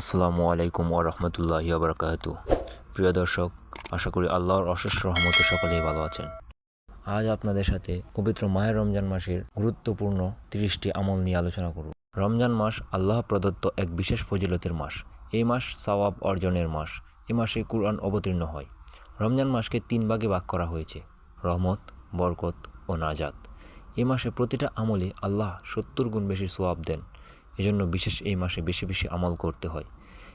আসসালামু আলাইকুম ও রহমতুল্লাহি আবরকাত প্রিয় দর্শক, আশা করি আল্লাহর অশেষ রহমতে সকলেই ভালো আছেন। আজ আপনাদের সাথে পবিত্র মাহের রমজান মাসের গুরুত্বপূর্ণ তিরিশটি আমল নিয়ে আলোচনা করব। রমজান মাস আল্লাহ প্রদত্ত এক বিশেষ ফজিলতের মাস। এই মাস সওয়াব অর্জনের মাস। এ মাসে কুরআন অবতীর্ণ হয়। রমজান মাসকে তিন ভাগে ভাগ করা হয়েছে। রহমত, বরকত ও নাজাত। এ মাসে প্রতিটা আমলে আল্লাহ সত্তর গুণ বেশি সোয়াব দেন। এজন্য বিশেষ এই মাসে বেশি বেশি আমল করতে হয়।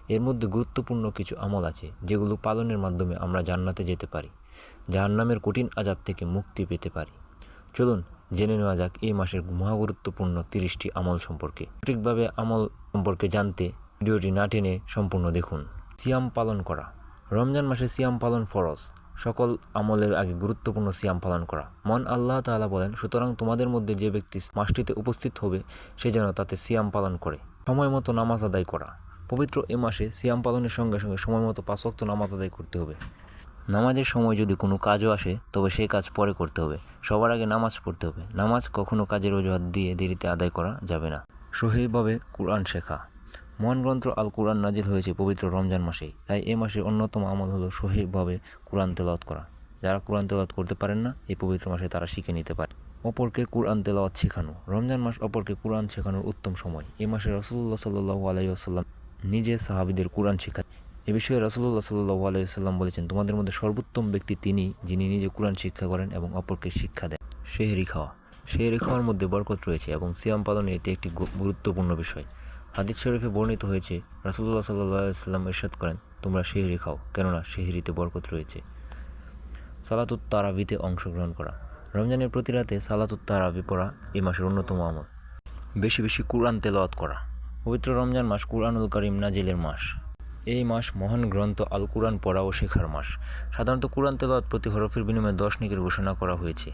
এর মধ্যে গুরুত্বপূর্ণ কিছু আমল আছে, যেগুলো পালনের মাধ্যমে আমরা জান্নাতে যেতে পারি, জাহান্নামের কঠিন আজাব থেকে মুক্তি পেতে পারি। চলুন জেনে নেওয়া যাক এই মাসের মহাগুরুত্বপূর্ণ তিরিশটি আমল সম্পর্কে। সঠিকভাবে আমল সম্পর্কে জানতে ভিডিওটি না টেনে সম্পূর্ণ দেখুন। সিয়াম পালন করা। রমজান মাসে সিয়াম পালন ফরজ। সকল আমলের আগে গুরুত্বপূর্ণ সিয়াম পালন করা। মন আল্লাহ তাআলা বলেন, সুতরাং তোমাদের মধ্যে যে ব্যক্তি মাসটিতে উপস্থিত হবে, সে যেন তাতে সিয়াম পালন করে। সময় মতো নামাজ আদায় করা। পবিত্র এ মাসে সিয়াম পালনের সঙ্গে সঙ্গে সময় মতো পাঁচ ওয়াক্ত নামাজ আদায় করতে হবে। নামাজের সময় যদি কোনো কাজও আসে, তবে সেই কাজ পরে করতে হবে। সবার আগে নামাজ পড়তে হবে। নামাজ কখনো কাজের অজুহাত দিয়ে দেরিতে আদায় করা যাবে না। সহিভাবে কোরআন শেখা। মহান গ্রন্থ আল কোরআন নাজিল হয়েছে পবিত্র রমজান মাসে। তাই এ মাসের অন্যতম আমল হলো সহিভাবে কোরআন তেলাওয়াত করা। যারা কোরআন তেলাওয়াত করতে পারেন না, এই পবিত্র মাসে তারা শিখে নিতে পারে। অপরকে কোরআন তেলাওয়াত শেখানো। রমজান মাস অপরকে কোরআন শেখানোর উত্তম সময়। এ মাসে রসুল্লাহ সাল্লু আলাইসাল্লাম নিজে সাহাবিদের কোরআন শেখা এ বিষয়ে রাসুল্লাহ সাল্লু আলাইসাল্লাম বলেছেন, তোমাদের মধ্যে সর্বোত্তম ব্যক্তি তিনি, যিনি নিজে কোরআন শিক্ষা করেন এবং অপরকে শিক্ষা দেন। শেহরি খাওয়া। শেহরি খাওয়ার মধ্যে বরকত রয়েছে এবং সিয়াম পালনে এটি একটি গুরুত্বপূর্ণ বিষয়। হাদিস শরীফে বর্ণিত হয়েছে রাসুল্লাহ সাল্লাহ সাল্লাম ইরশাদ করেন, তোমরা শেহরি খাও, কেননা শেহরিতে বরকত রয়েছে। সালাতুত তারাবিতে অংশগ্রহণ করা। রমজানের প্রতি রাতে সালাতুত তারাবি পড়া এই মাসের অন্যতম আমল। বেশি বেশি কোরআন তেলাওয়াত করা। পবিত্র রমজান মাস কুরআনুল করিম নাজিলের মাস। এই মাস মহান গ্রন্থ আল কুরআন পড়া ও শেখার মাস। সাধারণত কুরআন তেলাওয়াত প্রতি হরফের বিনিময়ে দশ নেকির ঘোষণা করা হয়েছে।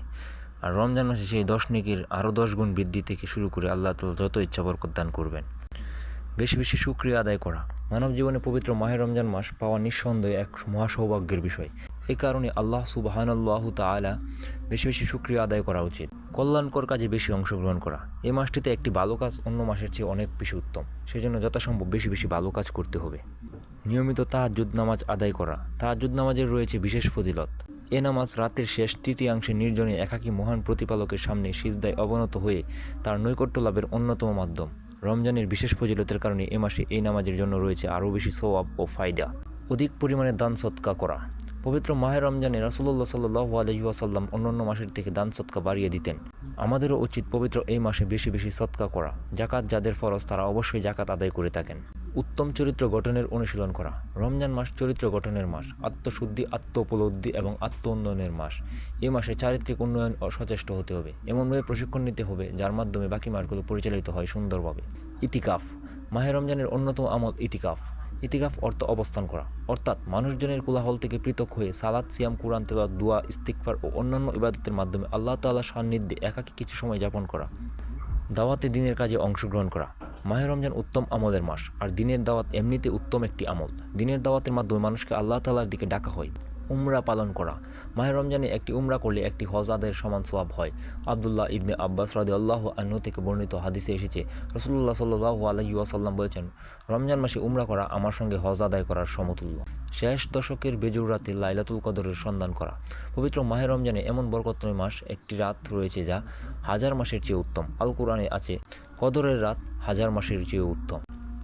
আর রমজান মাসে সেই দশ নেকির আরও দশ গুণ বৃদ্ধি থেকে শুরু করে আল্লাহ তালা যত ইচ্ছা বরকত দান করবেন। বেশি বেশি সুক্রিয়া আদায় করা। মানব জীবনে পবিত্র মাহে রমজান মাস পাওয়া নিঃসন্দেহে এক মহাসৌভাগ্যের বিষয়। এই কারণে আল্লাহ সুবাহানাল্লাহ তাআলা বেশি বেশি সুক্রিয়া আদায় করা উচিত। কল্যাণকর কাজে বেশি অংশগ্রহণ করা। এই মাসটিতে একটি ভালো কাজ অন্য মাসের চেয়ে অনেক বেশি উত্তম। সেজন্য যথাসম্ভব বেশি বেশি ভালো কাজ করতে হবে। নিয়মিত তাহাজ্জুদ নামাজ আদায় করা। তাহাজ্জুদ নামাজের রয়েছে বিশেষ ফজিলত। এ নামাজ রাতের শেষ তৃতীয়াংশে নির্জনে একাকী মহান প্রতিপালকের সামনে সিজদায় অবনত হয়ে তার নৈকট্য লাভের অন্যতম মাধ্যম। রমজানের বিশেষ ফজিলতের কারণে এ মাসে এই নামাজের জন্য রয়েছে আরও বেশি সোয়াব ও ফায়দা। অধিক পরিমাণে দান সৎকা করা। পবিত্র মাহের রমজানে রাসুল্লাহ সাল্লু আলহিহাসাল্লাম অন্যান্য মাসের থেকে দান সৎকা বাড়িয়ে দিতেন। আমাদেরও উচিত পবিত্র এই মাসে বেশি বেশি সৎকা করা। জাকাত যাদের ফরজ তারা অবশ্যই জাকাত আদায় করে থাকেন। উত্তম চরিত্র গঠনের অনুশীলন করা। রমজান মাস চরিত্র গঠনের মাস, আত্মশুদ্ধি আত্ম উপলব্ধি এবং আত্ম উন্নয়নের মাস। এ মাসে চারিত্রিক উন্নয়ন সচেষ্ট হতে হবে। এমনভাবে প্রশিক্ষণ নিতে হবে, যার মাধ্যমে বাকি মাসগুলো পরিচালিত হয় সুন্দরভাবে। ইতিকাফ, মাহে রমজানের অন্যতম আমল ইতিকাফ। ইতিকাফ অর্থ অবস্থান করা। অর্থাৎ মানুষজনের কোলাহল থেকে পৃথক হয়ে সালাদ সিয়াম, কুরআন, তেলাওয়াত, দোয়া ইস্তিকফার ও অন্যান্য ইবাদতের মাধ্যমে আল্লাহ তাআলার সান্নিধ্যে একাকী কিছু সময় যাপন করা। দাওয়াতে দিনের কাজে অংশগ্রহণ করা। মাহে রমজান উত্তম আমলের মাস, আর দিনের দাওয়াত এমনিতে উত্তম একটি আমল। দিনের দাওয়াতের মাধ্যমে মানুষকে আল্লাহ তালার দিকে ডাকা হয়, উমরা পালন করা। মাহে রমজানে একটি উমরা করলে একটি হজ আদায়ের সমান সোয়াব হয়। আবদুল্লাহ ইবনে আব্বাস রাদি আল্লাহ আন্নু থেকে বর্ণিত হাদিসে এসেছে রসুল্লাহ সাল্লাহ আলহি ওয়াসাল্লাম বলেছেন, রমজান মাসে উমরা করা আমার সঙ্গে হজ আদায় করার সমতুল্য। শেষ দশকের বেজুর রাতে লাইলাতুল কদরের সন্ধান করা। পবিত্র মাহে রমজানে এমন বরকতময় মাস একটি রাত রয়েছে যা হাজার মাসের চেয়ে উত্তম। আল কোরআনে আছে কদরের রাত হাজার মাসের চেয়ে উত্তম।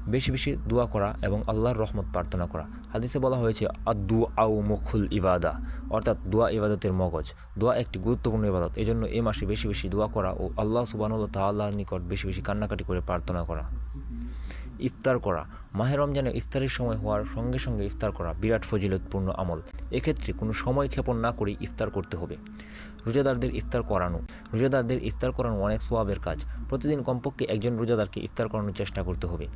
বেশি বেশি দোয়া করা এবং আল্লাহর রহমত প্রার্থনা করা। হাদিসে বলা হয়েছে আদু আউ মুখুল ইবাদা অর্থাৎ দোয়া ইবাদতের মগজ। দোয়া একটি গুরুত্বপূর্ণ ইবাদত। এজন্য এ মাসে বেশি বেশি দোয়া করা ও আল্লাহ সুবানুল্লাহ তাল্লাহর নিকট বেশি বেশি কান্নাকাটি করে প্রার্থনা করা। ইফতার করা। মাহে রমজানে ইফতারের সময় হওয়ার সঙ্গে সঙ্গে ইফতার করা বিরাট ফজিলতপূর্ণ আমল। এক্ষেত্রে কোনো সময় ক্ষেপণ না করেই ইফতার করতে হবে। রোজাদারদের ইফতার করানো। রোজাদারদের ইফতার করানো অনেক সোয়াবের কাজ। প্রতিদিন কমপক্ষে একজন রোজাদারকে ইফতার করানোর চেষ্টা করতে হবে।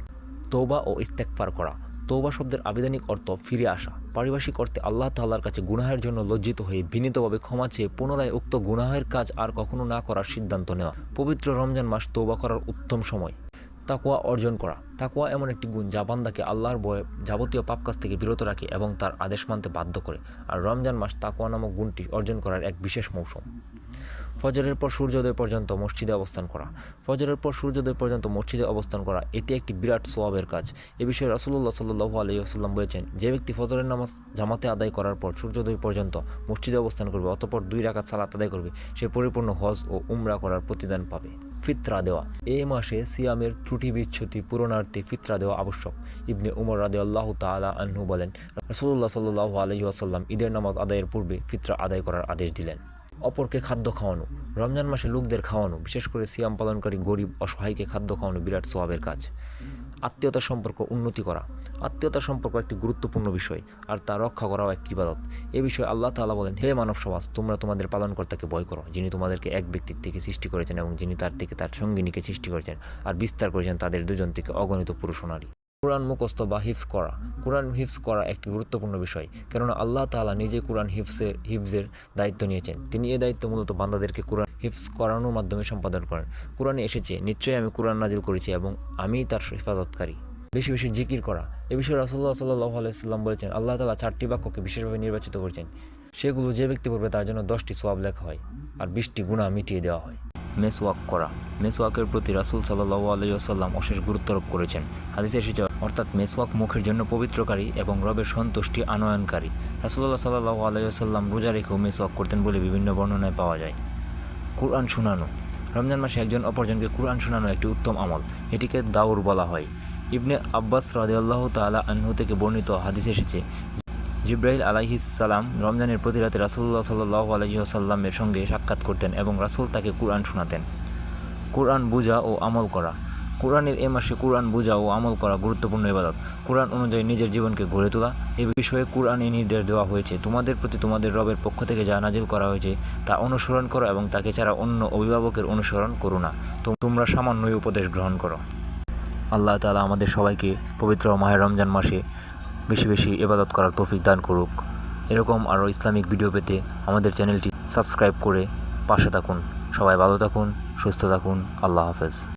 তৌবা ও ইস্তেকফার করা। তৌবা শব্দের আবেদনিক অর্থ ফিরে আসা। পারিভাষিক অর্থে আল্লাহ তাল্লার কাছে গুনাহের জন্য লজ্জিত হয়ে বিনীতভাবে ক্ষমা চেয়ে পুনরায় উক্ত গুনাহের কাজ আর কখনো না করার সিদ্ধান্ত নেওয়া। পবিত্র রমজান মাস তৌবা করার উত্তম সময়। তাকুয়া অর্জন করা। তাকুয়া এমন একটি গুণ যা বান্দাকে আল্লাহর বয়ে যাবতীয় পাপ কাজ থেকে বিরত রাখে এবং তার আদেশ মানতে বাধ্য করে। আর রমজান মাস তাকুয়া নামক গুণটি অর্জন করার এক বিশেষ মৌসুম। ফজরের পর সূর্যোদয় পর্যন্ত মসজিদে অবস্থান করা। ফজরের পর সূর্যোদয় পর্যন্ত মসজিদে অবস্থান করা এটি একটি বিরাট সোয়াবের কাজ। এ বিষয়ে রাসুল্লাহ সাল্লু আলহিহাস্লাম বলেছেন, যে ব্যক্তি ফজরের নামাজ জামাতে আদায় করার পর সূর্যোদয় পর্যন্ত মসজিদে অবস্থান করবে অতপর দুই রাকাত সালাত আদায় করবে, সে পরিপূর্ণ হজ ও উমরা করার প্রতিদান পাবে। ফিতরা দেওয়া। এই মাসে সিয়ামের ত্রুটি বিচ্ছুতি পূরণার্থে ফিতরা দেওয়া আবশ্যক। ইবনে উমর রাদে আল্লাহ তালা আহ্ন বলেন রসুল্লাহ সাল্লু আলহি আসাল্লাম ঈদের নামাজ আদায়ের পূর্বে ফিতরা আদায় করার আদেশ দিলেন। অপরকে খাদ্য খাওয়ানো, রমজান মাসে লোকদের খাওয়ানো, বিশেষ করে সিয়াম পালনকারী গরিব অসহায়কে খাদ্য খাওয়ানো বিরাট সোয়াবের কাজ। আত্মীয়তার সম্পর্ক উন্নতি করা। আত্মীয়তা সম্পর্ক একটি গুরুত্বপূর্ণ বিষয়, আর তা রক্ষা করাও এক ইবাদত। এ বিষয়ে আল্লাহ তালা বলেন, হে মানব সমাজ, তোমরা তোমাদের পালনকর্তাকে ভয় করো, যিনি তোমাদেরকে এক ব্যক্তির থেকে সৃষ্টি করেছেন এবং যিনি তার থেকে তার সঙ্গিনীকে সৃষ্টি করেছেন, আর বিস্তার করেছেন তাদের দুজন থেকে অগণিত পুরুষ নারী। কোরআন মুখস্থ বা হিফজ করা। কোরআন হিফজ করা একটি গুরুত্বপূর্ণ বিষয়, কেননা আল্লাহ তাআলা নিজে কোরআন হিফজের হিফজের দায়িত্ব নিয়েছেন। তিনি এ দায়িত্ব মূলত বান্দাদেরকে কোরআন হিফজ করানোর মাধ্যমে সম্পাদন করেন। কোরআনে এসেছে, নিশ্চয়ই আমি কোরআন নাজিল করেছি এবং আমিই তার হেফাজতকারী। বেশি বেশি জিকির করা। এ বিষয়ে রাসুল্লাহ সাল্লাহ আলাইসাল্লাম বলেছেন, আল্লাহ তালা চারটি বাক্যকে বিশেষভাবে নির্বাচিত করেছেন। সেগুলো যে ব্যক্তি পড়বে তার জন্য দশটি সোয়াব লেখা হয় আর বিশটি গুণা মিটিয়ে দেওয়া হয়। মেসওয়াক করা। মেসওয়াকের প্রতি রাসুল সাল্লাহ আলাইসাল্লাম অশেষ গুরুত্বারোপ করেছেন। হাদিসে এসেছে, অর্থাৎ মেসওয়াক মুখের জন্য পবিত্রকারী এবং রবের সন্তুষ্টি আনয়নকারী। রাসুল্লাহ সাল্লাহ আলাইসাল্লাম রোজা রেখেও মেসওয়াক করতেন বলে বিভিন্ন বর্ণনায় পাওয়া যায়। কোরআন শোনানো। রমজান মাসে একজন অপরজনকে কোরআন শোনানো একটি উত্তম আমল। এটিকে দাউর বলা হয়। ইবনে আব্বাস রাদিয়াল্লাহু তাআলা আনহু থেকে বর্ণিত হাদিস এসেছে জিব্রাহিল আলাইহিস সালাম রমজানের প্রতি রাতে রাসুল্লাহ সাল্লাহ আলহিহাসাল্লামের সঙ্গে সাক্ষাৎ করতেন এবং রাসূল তাকে কোরআন শোনাতেন। কোরআন বোঝা ও আমল করা। কোরআনের এ মাসে কোরআন বোঝা ও আমল করা গুরুত্বপূর্ণ ইবাদত। কোরআন অনুযায়ী নিজের জীবনকে গড়ে তোলা। এ বিষয়ে কোরআনে নির্দেশ দেওয়া হয়েছে। তোমাদের প্রতি তোমাদের রবের পক্ষ থেকে যা নাজিল করা হয়েছে, তা অনুসরণ করো এবং তাকে ছাড়া অন্য অভিভাবকের অনুসরণ করো না। তোমরা সামান্যই উপদেশ গ্রহণ করো। আল্লাহ তাআলা আমাদের সবাইকে পবিত্র মাহের রমজান মাসে বেশি বেশি ইবাদত করার তৌফিক দান করুক। এরকম আরও ইসলামিক ভিডিও পেতে আমাদের চ্যানেলটি সাবস্ক্রাইব করে পাশে থাকুন। সবাই ভালো থাকুন, সুস্থ থাকুন। আল্লাহ হাফেজ।